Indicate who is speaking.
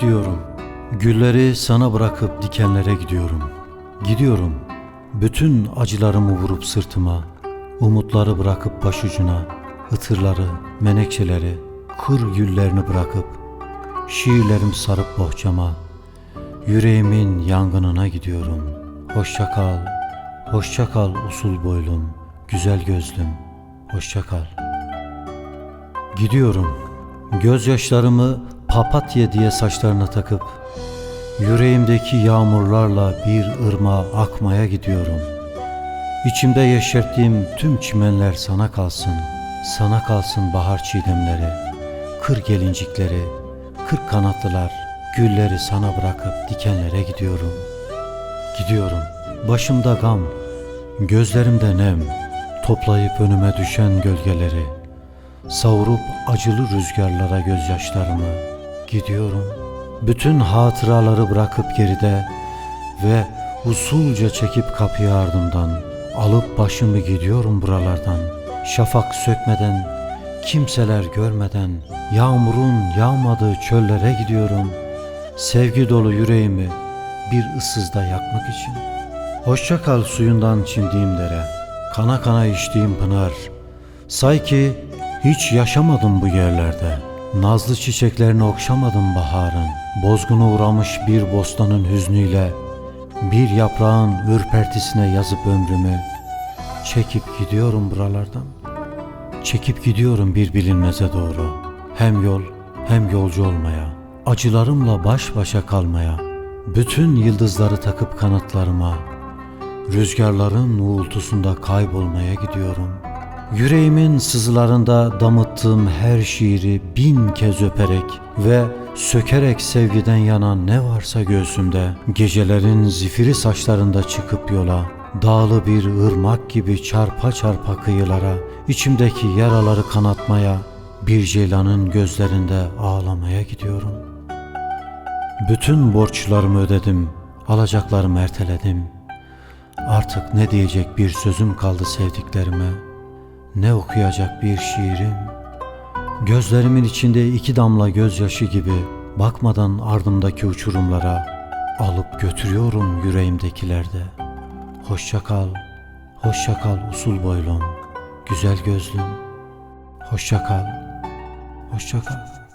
Speaker 1: Gidiyorum. Gülleri sana bırakıp dikenlere gidiyorum. Gidiyorum. Bütün acılarımı vurup sırtıma, umutları bırakıp başucuna, ıtırları, menekşeleri, kır güllerini bırakıp, şiirlerim sarıp bohçama, yüreğimin yangınına gidiyorum. Hoşça kal, hoşça kal usul boylum, güzel gözlüm, hoşça kal. Gidiyorum. Gözyaşlarımı papatya diye saçlarına takıp yüreğimdeki yağmurlarla bir ırmağa akmaya gidiyorum. İçimde yeşerttiğim tüm çimenler sana kalsın. Sana kalsın bahar çiğdemleri, kır gelincikleri, kırk kanatlılar, gülleri sana bırakıp dikenlere gidiyorum. Gidiyorum. Başımda gam, gözlerimde nem, toplayıp önüme düşen gölgeleri, savurup acılı rüzgarlara gözyaşlarımı gidiyorum. Bütün hatıraları bırakıp geride ve usulca çekip kapıyı ardımdan alıp başımı gidiyorum buralardan. Şafak sökmeden, kimseler görmeden yağmurun yağmadığı çöllere gidiyorum. Sevgi dolu yüreğimi bir ıssızda yakmak için. Hoşça kal suyundan çimdiğim dere, kana kana içtiğim pınar. Say ki hiç yaşamadım bu yerlerde. Nazlı çiçeklerini okşamadım baharın. Bozguna uğramış bir bostanın hüznüyle bir yaprağın ürpertisine yazıp ömrümü çekip gidiyorum buralardan. Çekip gidiyorum bir bilinmeze doğru. Hem yol hem yolcu olmaya, acılarımla baş başa kalmaya, bütün yıldızları takıp kanatlarıma, Rüzgarların uğultusunda kaybolmaya gidiyorum. Yüreğimin sızılarında damıttığım her şiiri bin kez öperek ve sökerek sevgiden yanan ne varsa göğsümde, gecelerin zifiri saçlarında çıkıp yola, dağlı bir ırmak gibi çarpa çarpa kıyılara, içimdeki yaraları kanatmaya, bir ceylanın gözlerinde ağlamaya gidiyorum. Bütün borçlarımı ödedim, alacaklarımı erteledim.'' Artık ne diyecek bir sözüm kaldı sevdiklerime, ne okuyacak bir şiirim. Gözlerimin içinde iki damla gözyaşı gibi bakmadan ardımdaki uçurumlara alıp götürüyorum yüreğimdekilerde. Hoşça kal, hoşça kal usul boylum, güzel gözlüm. Hoşça kal, hoşça kal.